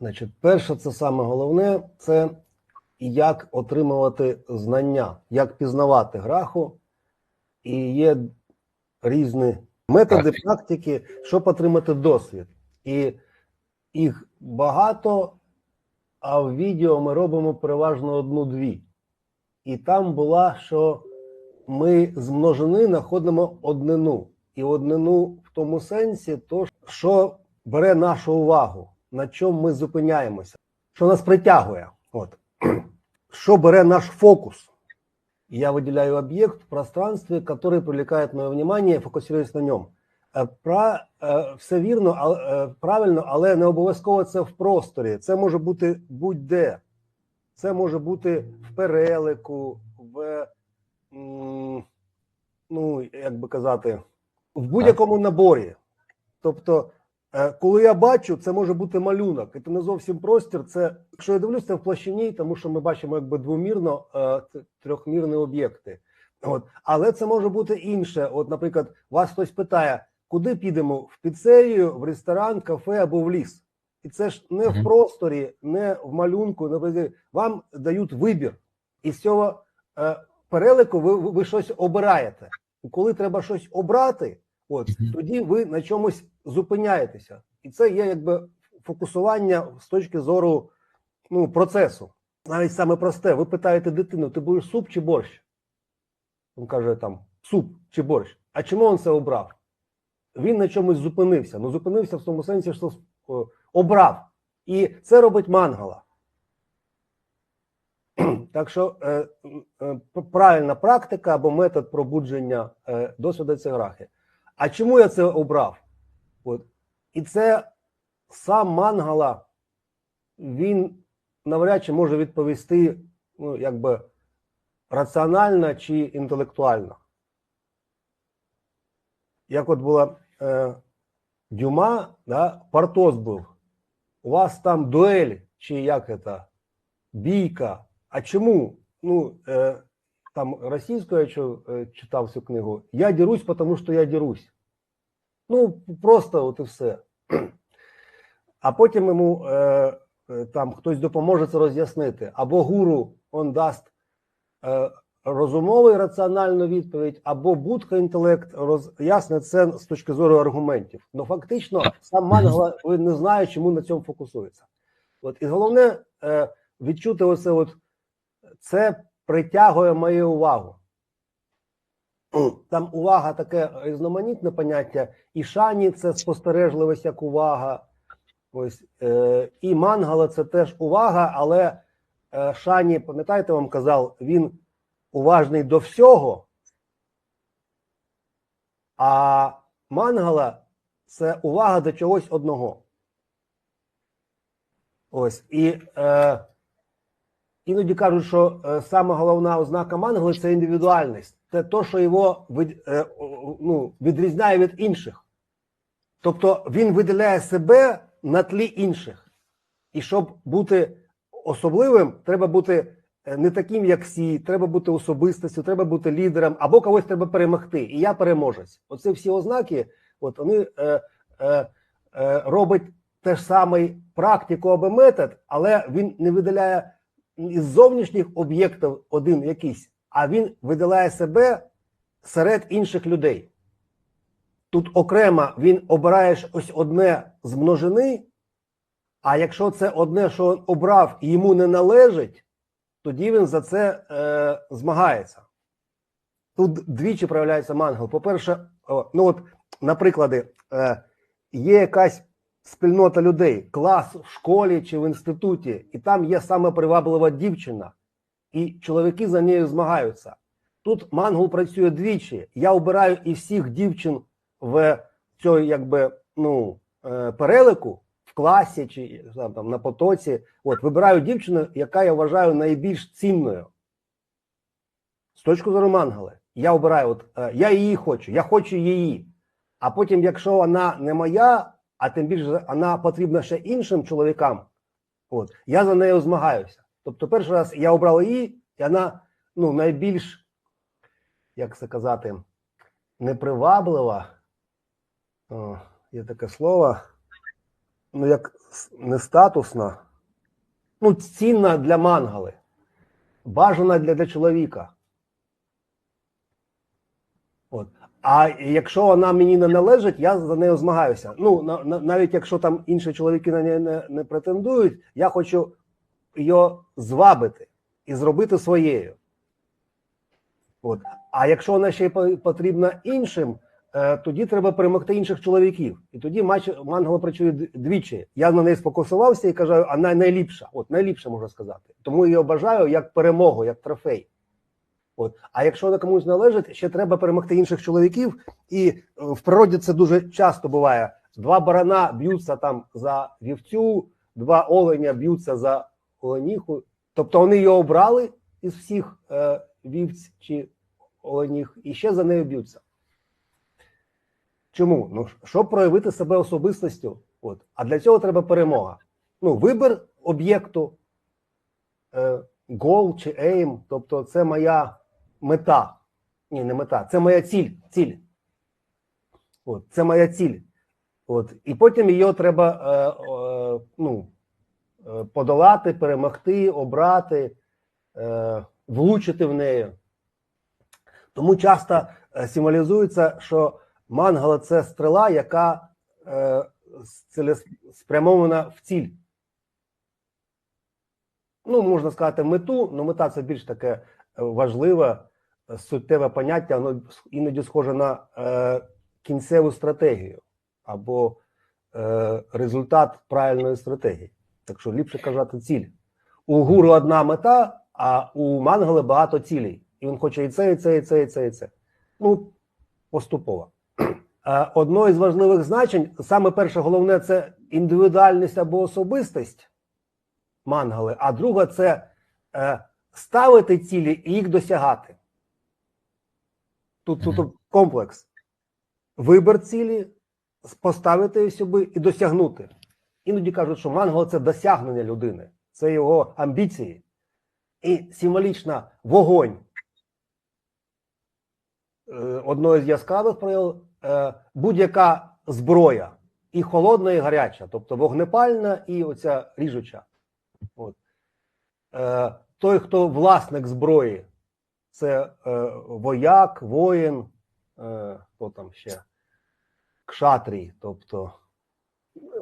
Значить, перше, це саме головне, це як отримувати знання, як пізнавати граху. І є різні методи, практики, щоб отримати досвід. І їх багато, а в відео ми робимо переважно одну-дві. І там була, що ми з множини знаходимо однину. І однину в тому сенсі, то, що бере нашу увагу, на чому ми зупиняємося, що нас притягує. От. Що бере наш фокус. Я выделяю объект в пространстве, который привлекает мое внимание, и фокусируюсь на ньому. Е, Пра, е, все вірно, а- е, правильно, але не обов'язково це в просторі. Це може бути будь-де. Це може бути в перелику, в м, ну, як би казати, в будь-якому наборі. Тобто, е, коли я бачу, це може бути малюнок, і це не зовсім простір. Це якщо я дивлюся, це в площині, тому що ми бачимо якби двомірно е, трьохмірні об'єкти. От, але це може бути інше. От, наприклад, вас хтось питає, куди підемо? В піцерію, в ресторан, кафе або в ліс. І це ж не в просторі, не в малюнку. Наприклад, вам дають вибір. І з цього е, перелику ви, ви щось обираєте. І коли треба щось обрати, от тоді ви на чомусь зупиняєтеся. І це є якби фокусування з точки зору ну, процесу. Навіть саме просте. Ви питаєте дитину, ти будеш суп чи борщ? Він каже там суп чи борщ. А чому він це обрав? Він на чомусь зупинився. Ну, зупинився в тому сенсі, що обрав. І це робить мангала. Так що е, е, правильна практика або метод пробудження е, досвіду це грахи. А чому я це обрав? От. І це сам мангала, він навряд чи може відповісти, ну, якби раціонально чи інтелектуально. Як от була е, Дюма, да, Партос був. У вас там дуель, чи як це, бійка. А чому? Ну, е, там російською я е, читав цю книгу. Я дерусь, тому що я дерусь. Ну, просто от і все. А потім йому е, е, там хтось допоможе це роз'яснити. Або гуру он дасть е, розумовий раціональну відповідь, або будка інтелект роз'яснить це з точки зору аргументів. Ну фактично, сам Мангала ви не знає, чому на цьому фокусується. От і головне е, відчути оце, от це притягує мою увагу. Там увага таке різноманітне поняття, і шані це спостережливість як увага. Ось е, і мангала це теж увага, але е, шані, пам'ятаєте, вам казав, він уважний до всього. А мангала це увага до чогось одного. Ось і е, іноді кажуть, що е, саме головна ознака мангали це індивідуальність. Це то, що його від, е, ну, відрізняє від інших. Тобто він виділяє себе на тлі інших. І щоб бути особливим, треба бути е, не таким, як всі, треба бути особистістю, треба бути лідером, або когось треба перемогти. І я переможець. Оце всі ознаки, от вони е, е, е, робить те ж самий практику або метод, але він не виділяє із зовнішніх об'єктів один якийсь, а він виділяє себе серед інших людей. Тут окремо він обирає ось одне з множини, а якщо це одне, що він обрав і йому не належить, тоді він за це е, змагається. Тут двічі проявляється мангал. По-перше, ну от, наприклад, е, є якась спільнота людей, клас в школі чи в інституті, і там є саме приваблива дівчина, і чоловіки за нею змагаються. Тут мангал працює двічі. Я обираю і всіх дівчин в цьому якби, ну, е, перелику в класі чи там, там, на потоці. От вибираю дівчину, яка я вважаю найбільш цінною. З точки зору мангали. Я обираю, от е, я її хочу, я хочу її. А потім, якщо вона не моя, а тим більше вона потрібна ще іншим чоловікам, от я за нею змагаюся. Тобто, перший раз я обрав її, і вона ну, найбільш, як це казати, неприваблива. О, є таке слово. ну як с- не статусна, ну, цінна для мангали, бажана для, для чоловіка. От. А якщо вона мені не належить, я за нею змагаюся. Ну, на, на, навіть якщо там інші чоловіки на неї не, не претендують, я хочу її звабити і зробити своєю. От. А якщо вона ще й потрібна іншим, е, тоді треба перемогти інших чоловіків. І тоді матч мангала працює двічі. Я на неї сфокусувався і кажу, вона найліпша. От найліпша можна сказати. Тому її бажаю як перемогу, як трофей. От. А якщо вона комусь належить, ще треба перемогти інших чоловіків. І е, в природі це дуже часто буває. Два барана б'ються там за вівцю, два оленя б'ються за оленіху. Тобто вони її обрали із всіх е, вівць чи оленіх, і ще за нею б'ються. Чому? Ну, щоб проявити себе особистостю. От. А для цього треба перемога. Ну, вибір об'єкту, е, чи ейм, тобто це моя мета. Ні, не мета, це моя ціль. ціль. От, це моя ціль. От. І потім її треба е, е, ну, е, подолати, перемогти, обрати, е, влучити в неї. Тому часто е, символізується, що мангала це стріла, яка е, цілеспрямована в ціль. Ну, можна сказати, мету, але мета це більш таке важливе, суттєве поняття, воно іноді схоже на е, кінцеву стратегію або е, результат правильної стратегії. Так що ліпше казати ціль. У гуру одна мета, а у мангали багато цілей. І він хоче і це, і це, і це, і це, і це. Ну, поступово. Е, Одно із важливих значень, саме перше головне, це індивідуальність або особистість мангали, а друге це е, ставити цілі і їх досягати. Тут, тут, комплекс. Вибір цілі, поставити собі і досягнути. Іноді кажуть, що мангал це досягнення людини, це його амбіції. І символічно вогонь. Е, Одно із яскравих проявів е, будь-яка зброя, і холодна, і гаряча, тобто вогнепальна і оця ріжуча. От. Е, той, хто власник зброї, це е, вояк, воїн, е, хто там ще кшатрій, тобто.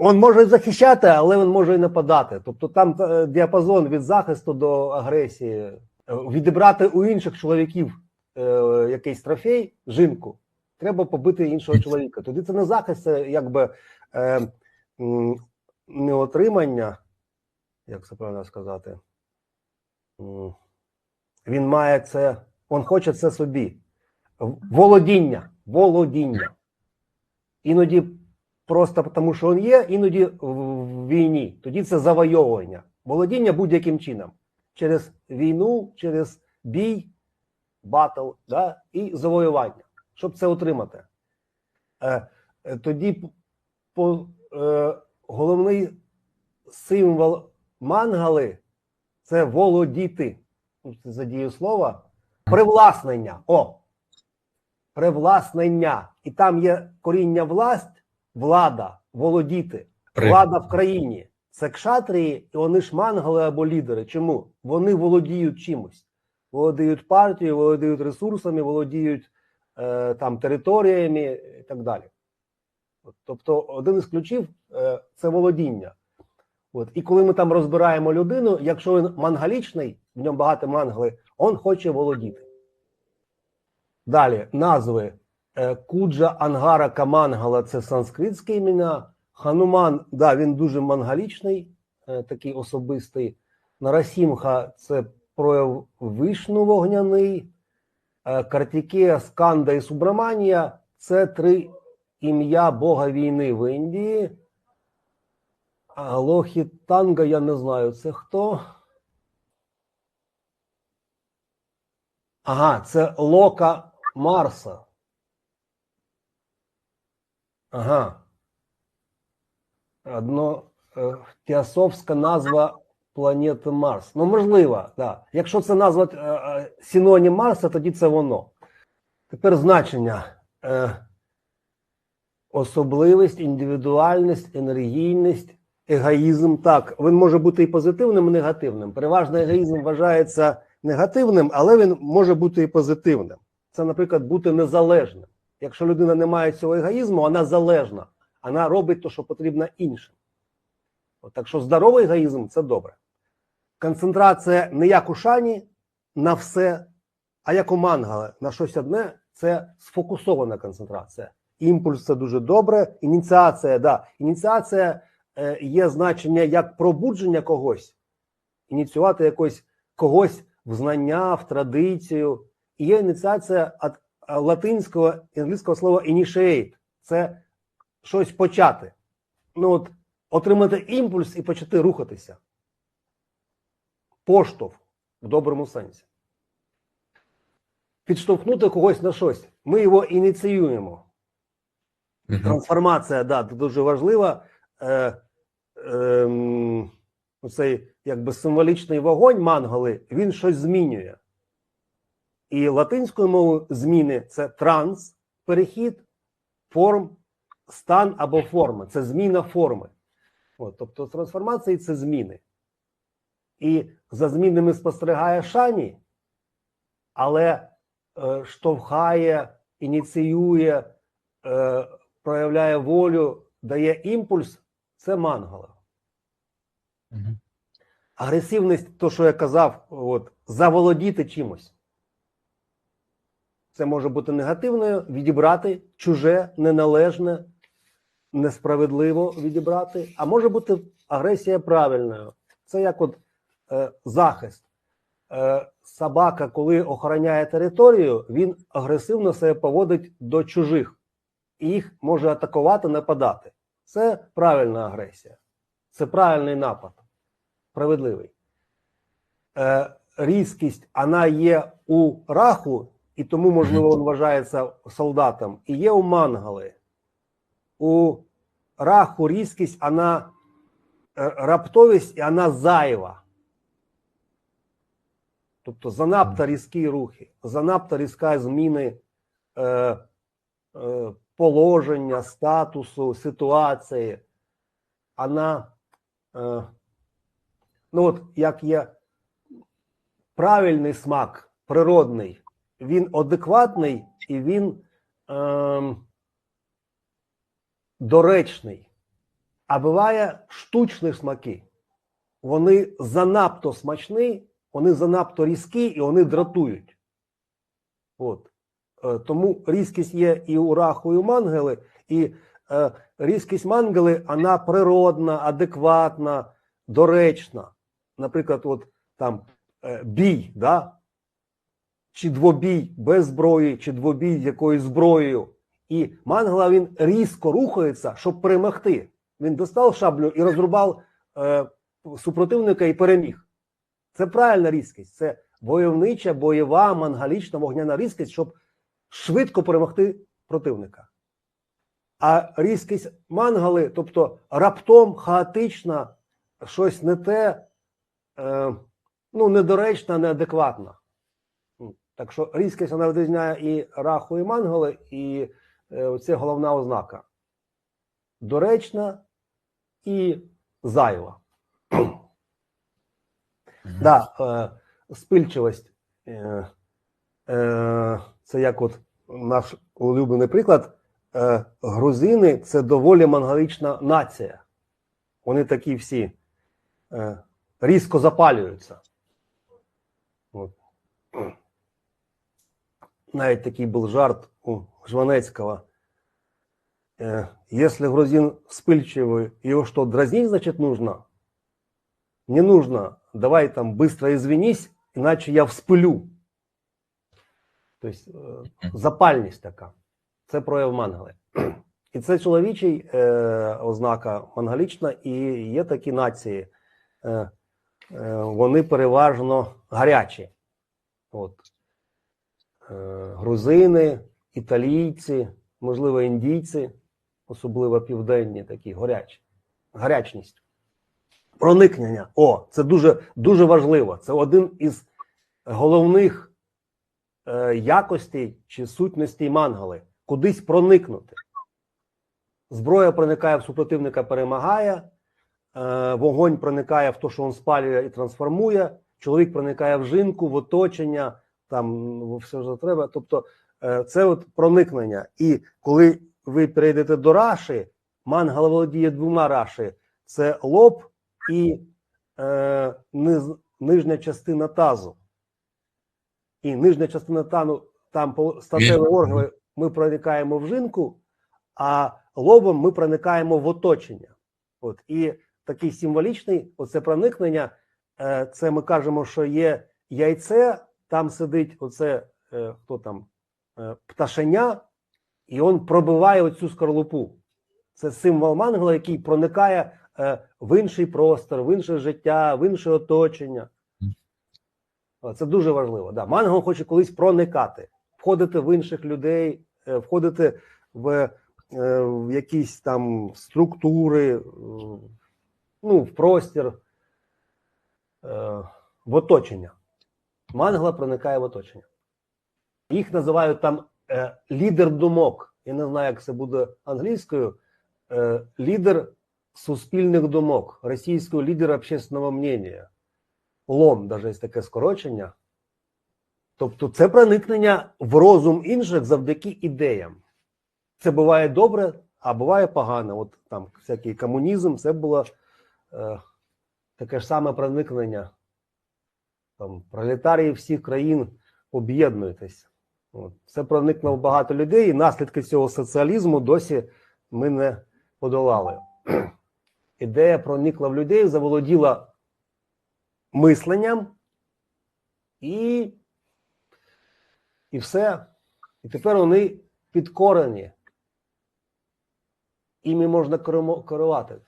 Він може захищати, але він може і нападати. Тобто там е, діапазон від захисту до агресії. Е, Відібрати у інших чоловіків е, якийсь трофей, жінку, треба побити іншого чоловіка. Тоді це не захист, це якби е, не отримання, як це правильно сказати. Він має це, він хоче це собі. Володіння. Володіння. Іноді просто тому, що він є, іноді в війні. Тоді це завойовування. Володіння будь-яким чином. Через війну, через бій, батл, да, і завоювання, щоб це отримати. Е, е, тоді по, е, головний символ мангали це володіти. Ну, за дієслова. Привласнення. О! Привласнення. І там є коріння власть, влада, володіти. Влада в країні. Це кшатрії, і вони ж мангали або лідери. Чому? Вони володіють чимось. Володіють партією, володіють ресурсами, володіють е, там територіями і так далі. Тобто, один із ключів е, це володіння. От, і коли ми там розбираємо людину, якщо він мангалічний, в ньому багато мангали, він хоче володіти. Далі назви Е, Куджа Ангара Камангала це санскритські імена. Хануман, да, він дуже мангалічний, е, такий особистий. Нарасімха це прояв вишну вогняний. Е, Картікея, Сканда і Субраманія це три ім'я Бога війни в Індії. А Лохітанга, я не знаю, це хто? Ага, це Лока Марса. Ага. Одно теософська назва планети Марс. Ну, можливо, да. Якщо це назва е, е, синонім Марса, тоді це воно. Тепер значення. Е, особливість, індивідуальність, енергійність, егоїзм. Так, він може бути і позитивним, і негативним. Переважно егоїзм вважається негативним, але він може бути і позитивним. Це, наприклад, бути незалежним. Якщо людина не має цього егоїзму, вона залежна, вона робить те, що потрібно іншим. От, так що здоровий егоїзм це добре. Концентрація не як у шані на все, а як у мангала на щось одне це сфокусована концентрація. Імпульс це дуже добре. Ініціація, да. Ініціація є значення як пробудження когось, ініціювати якось когось в знання, в традицію. І є ініціація від е, латинського і англійського слова initiate. Це щось почати. Ну от отримати імпульс і почати рухатися. Поштовх в доброму сенсі. Підштовхнути когось на щось. Ми його ініціюємо. Трансформація, да, дуже важлива. Е, е, цей якби символічний вогонь манголи, він щось змінює. І латинською мовою зміни це транс, перехід, форм, стан або форма. Це зміна форми. От, тобто трансформації це зміни. І за змінами спостерігає шані, але е, штовхає, ініціює, е, проявляє волю, дає імпульс це мангала. Агресивність, то, що я казав, от, заволодіти чимось. Це може бути негативною, відібрати чуже, неналежне, несправедливо відібрати, а може бути агресія правильною. Це як от е, захист. Е, собака, коли охороняє територію, він агресивно себе поводить до чужих і їх може атакувати, нападати. Це правильна агресія. Це правильний напад. Справедливий. Е, різкість вона є у раху, і тому, можливо, він вважається солдатом, і є у мангали. У раху різкість, вона е, раптовість і вона зайва. Тобто занадто різкі рухи, занадто різка зміни е, е, положення, статусу, ситуації. Вона, е, ну от як є правильний смак, природний, він адекватний і він е, доречний. А буває штучні смаки. Вони занадто смачні, вони занадто різкі і вони дратують. От. Е, Тому різкість є і у раху, і у мангели, і е, різкість мангели, вона природна, адекватна, доречна. Наприклад, от там е, бій, да? чи двобій без зброї, чи двобій з якоюсь зброєю. І мангела він різко рухається, щоб перемогти. Він достав шаблю і розрубав е, супротивника і переміг. Це правильна різкість. Це войовнича, бойова, мангалічна, вогняна різкість, щоб швидко перемогти противника. А різкість мангали, тобто раптом, хаотична, щось не те, е, ну, недоречна, неадекватна. Так що різкість вона відрізняє і раху, і мангали, і е, це головна ознака. Доречна і зайва. Мгм. Да, е, спильчивість. Е, е, це як от наш улюблений приклад. Е, грузини це доволі монголічна нація. Вони такі всі е, різко запалюються. От. Навіть такий був жарт у Жванецького. Э, если грузин вспыльчивый, его что, дразнить, значит, нужно? Не нужно. Давай там быстро извинись, иначе я вспылю. Тобто запальність така. Це прояв мангали. І це чоловічий е, ознака мангалічна, і є такі нації. Е, е, вони переважно гарячі. От. Е, грузини, італійці, можливо, індійці, особливо південні, такі горячі. Гарячність. Проникнення. О, це дуже, дуже важливо. Це один із головних е, якостей чи сутностей мангали. Кудись проникнути. Зброя проникає в супротивника, перемагає. е, вогонь проникає в те, що він спалює і трансформує, чоловік проникає в жінку, в оточення, там в все що треба. Тобто е, це от проникнення. І коли ви перейдете до раші, мангал володіє двома раші: це лоб і е, низ, нижня частина тазу. І нижня частина тану, там статеві органи ми проникаємо в жінку, а лобом ми проникаємо в оточення. От і такий символічний оце проникнення. е, Це ми кажемо, що є яйце, там сидить оце е, хто там е, пташеня, і він пробиває оцю скорлупу. Це символ мангала, який проникає в інший простор, в інше життя, в інше оточення. О, Це дуже важливо. Да. Мангал хоче колись проникати, входити в інших людей, е, входити в, е, в якісь там структури, е, ну, в простір, е, в оточення. Мангала проникає в оточення. Їх називають там е, лідер думок. Я не знаю, як це буде англійською. Е, лідер суспільних думок, російською лідер общественного мнення. ЛОМ, навіть є таке скорочення. Тобто, це проникнення в розум інших завдяки ідеям. Це буває добре, а буває погано. От там всякий комунізм, це було е, таке ж саме проникнення. Там пролетарії всіх країн об'єднуйтесь. От. Це проникло в багато людей, і наслідки цього соціалізму досі ми не подолали. Ідея проникла в людей, заволоділа мисленням, і, і все. І тепер вони підкорені. Іми можна керувати.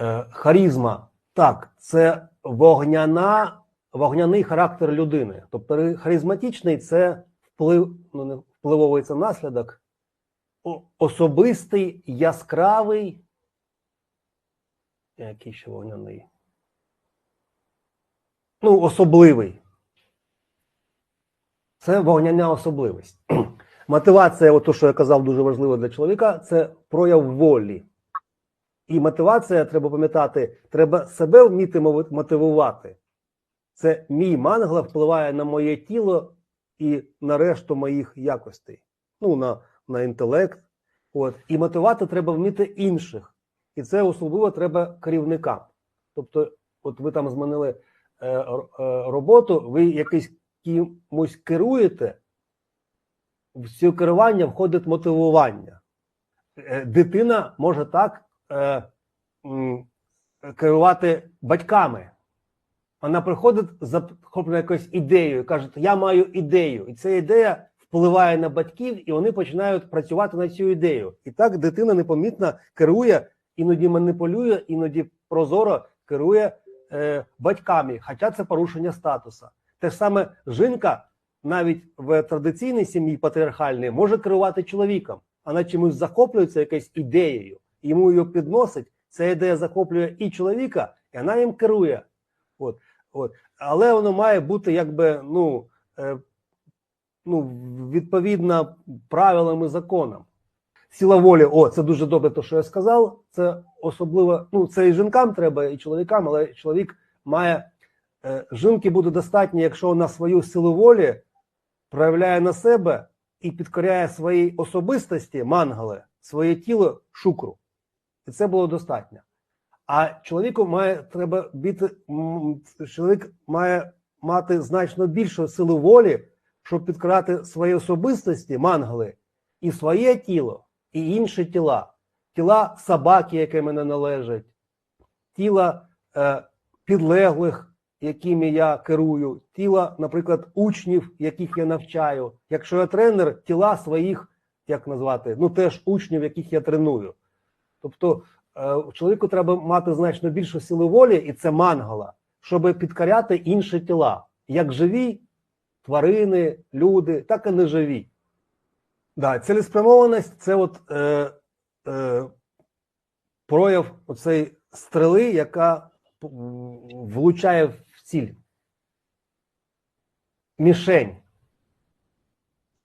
Е, Харізма. Так, це вогняна, вогняний характер людини. Тобто харизматичний це вплив, ну, не впливовий це наслідок, особистий, яскравий. Який вогняний? Ну, особливий. Це вогняна особливість. Мотивація, от то, що я казав, дуже важливо для чоловіка, це прояв волі. І мотивація, треба пам'ятати, треба себе вміти мотивувати. Це мій мангла впливає на моє тіло і на решту моїх якостей. Ну, на, на інтелект. От. І мотивувати треба вміти інших. І це особливо треба керівникам. Тобто, от ви там змінили е, е, роботу, ви якийсь кимось керуєте, в це керування входить мотивування. Е, Дитина може так керувати батьками. Вона приходить захоплена якоюсь ідеєю, каже, я маю ідею. І ця ідея впливає на батьків, і вони починають працювати на цю ідею. І так дитина непомітно керує, іноді маніпулює, іноді прозоро керує е, батьками, хоча це порушення статусу. Те ж саме жінка навіть в традиційній сім'ї патріархальній може керувати чоловіком. Вона чимось захоплюється якоюсь ідеєю, йому її підносить. Ця ідея захоплює і чоловіка, і вона їм керує. От, от. Але воно має бути якби ну, е, ну, відповідно правилам і законам. Сила волі, о, це дуже добре, те, що я сказав. Це особливо, ну, це і жінкам треба, і чоловікам, але чоловік має. Е, жінки буде достатньо, якщо вона свою силу волі проявляє на себе і підкоряє своїй особистості мангали, своє тіло шукру. І це було достатньо. А чоловіку має треба бути, чоловік має мати значно більшу силу волі, щоб підкоряти свої особистості, мангали, і своє тіло, і інші тіла, тіла собаки, яке мене належать, тіла е, підлеглих, якими я керую, тіла, наприклад, учнів, яких я навчаю. Якщо я тренер, тіла своїх, як назвати, ну теж учнів, яких я треную. Тобто е, чоловіку треба мати значно більшу силу волі, і це мангала, щоб підкоряти інші тіла, як живі тварини, люди, так і неживі. Да, цілеспрямованість це от е, е, прояв оцей стріли, яка влучає в ціль. Мішень.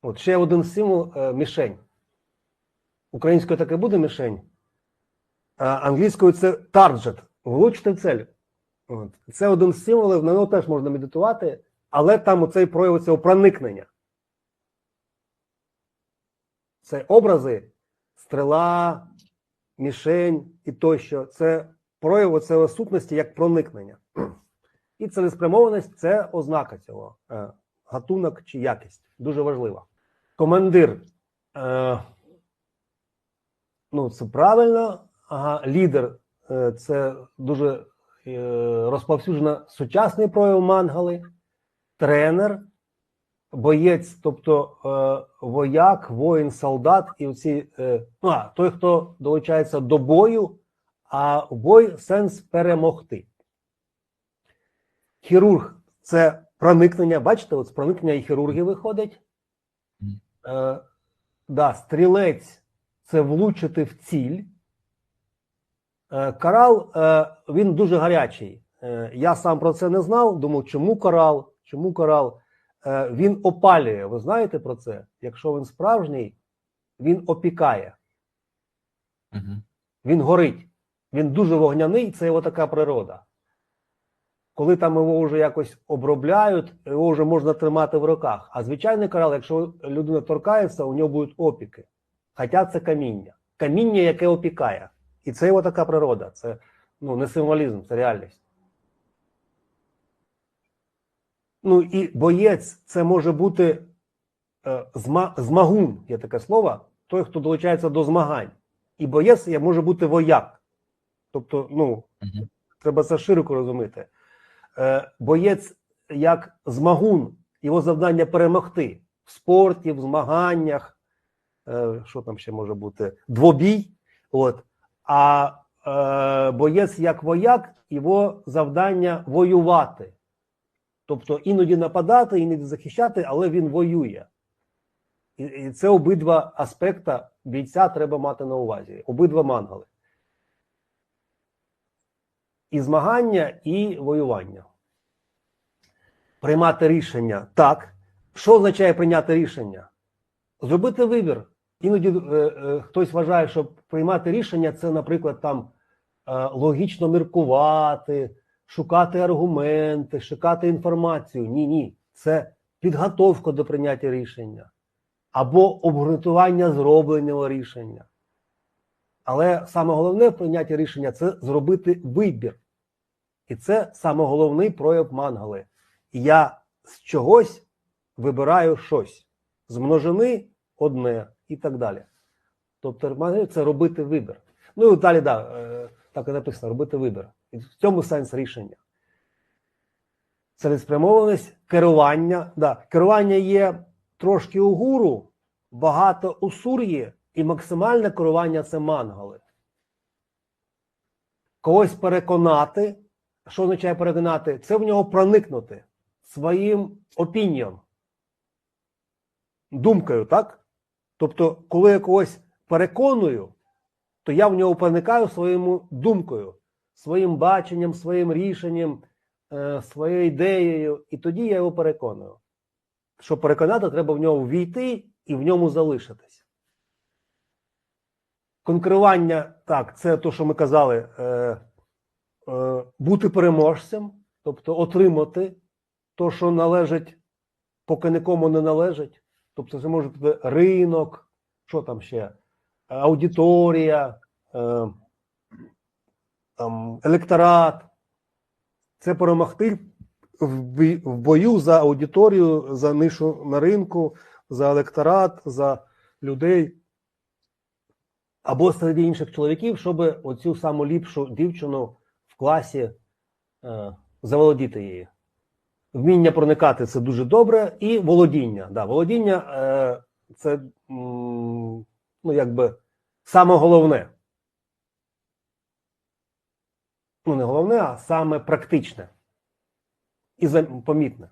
От ще один символ е, мішень. Українською таке буде мішень? Е, Англійською це target, влучити цель. От. Це один з символів, на нього теж можна медитувати, але там оцей прояв цього проникнення. Це образи, стрела, мішень і тощо. Це прояв оцього сутності як проникнення. І цілеспрямованість це ознака цього. е, Гатунок чи якість. Дуже важлива. Командир. Е, ну, це правильно. Ага, лідер е, це дуже е, розповсюджено сучасний прояв мангали, тренер, боєць, тобто е, вояк, воїн, солдат, і оці, е, ну, а, той, хто долучається до бою, а бой сенс перемогти. Хірург це проникнення. Бачите, от з проникнення і хірурги виходять. Е, да, стрілець це влучити в ціль. Е, Корал е, він дуже гарячий. Е, Я сам про це не знав. Думав, чому корал? Чому корал? Е, Він опалює. Ви знаєте про це? Якщо він справжній, він опікає, Мгм. він горить. Він дуже вогняний, це його така природа. Коли там його вже якось обробляють, його вже можна тримати в руках. А звичайний корал, якщо людина торкається, у нього будуть опіки. Хоча це каміння. Каміння, яке опікає. І це його така природа. Це ну, не символізм, це реальність. Ну і боєць це може бути е, зма, змагун, є таке слово, той, хто долучається до змагань. І боєць може бути вояк. Тобто, ну, Мгм. треба це широко розуміти. Е, боєць як змагун, його завдання перемогти в спорті, в змаганнях, е, що там ще може бути, двобій. От. А е, боєць як вояк, його завдання воювати. Тобто іноді нападати, іноді захищати, але він воює. І, це обидва аспекта бійця треба мати на увазі. Обидва мангали. І змагання, і воювання. Приймати рішення. Так. Що означає прийняти рішення? Зробити вибір. Іноді е, е, хтось вважає, що приймати рішення це, наприклад, там е, логічно міркувати, шукати аргументи, шукати інформацію. Ні, ні. Це підготовка до прийняття рішення або обґрунтування зробленого рішення. Але саме головне в прийнятті рішення це зробити вибір. І це саме головний прояв мангали. Я з чогось вибираю щось, з множини одне і так далі. Тобто, це робити вибір. Ну і далі, да, е, так і написано, робити вибір. І в цьому сенс рішення. Цілеспрямованість, керування. Да, керування є трошки у гуру, багато у сур'ї, і максимальне керування це мангали. Когось переконати. Що означає переконати? Це в нього проникнути своїм опінієм, думкою, так? Тобто, коли я когось переконую, то я в нього проникаю своєму думкою, своїм баченням, своїм рішенням, е, своєю ідеєю, і тоді я його переконую. Щоб переконати, треба в нього ввійти і в ньому залишитись. Конкурування, так, це те, що ми казали, е, е, бути переможцем, тобто отримати те, що належить, поки нікому не належить. Тобто, це може бути ринок, що там ще, аудиторія, е, там, електорат. Це перемогти в бою за аудиторію, за нишу на ринку, за електорат, за людей або серед інших чоловіків, щоб оцю саму ліпшу дівчину в класі е, заволодіти її. Вміння проникати це дуже добре, і володіння. Да, володіння е, це м, ну, якби саме головне. Ну, не головне, а саме практичне і помітне.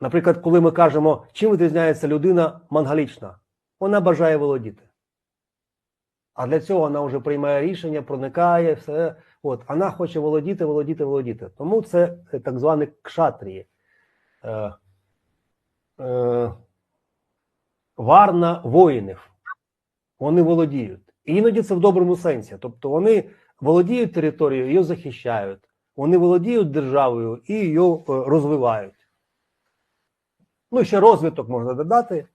Наприклад, коли ми кажемо, чим відрізняється людина мангалічна, вона бажає володіти. А для цього вона вже приймає рішення, проникає, все. От, вона хоче володіти, володіти, володіти. Тому це е, так звані кшатрії. Е, е, варна воїнів. Вони володіють. І іноді це в доброму сенсі. Тобто вони володіють територією, її захищають. Вони володіють державою і її е, розвивають. Ну, ще розвиток можна додати.